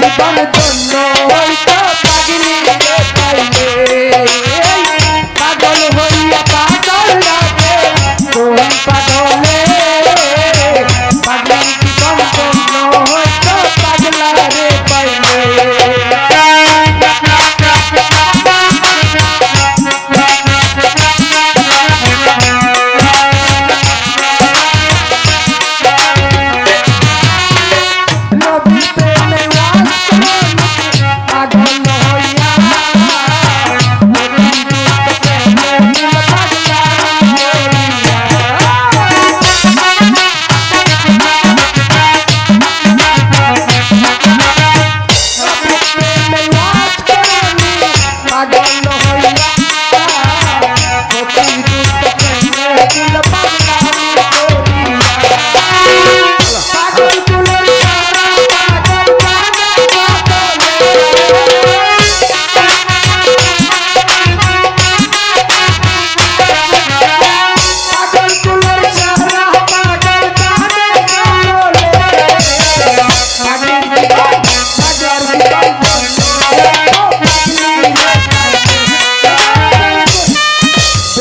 তোমার জন্য হয়তো পাগলি পাইবে পাগল হইয়া পাগল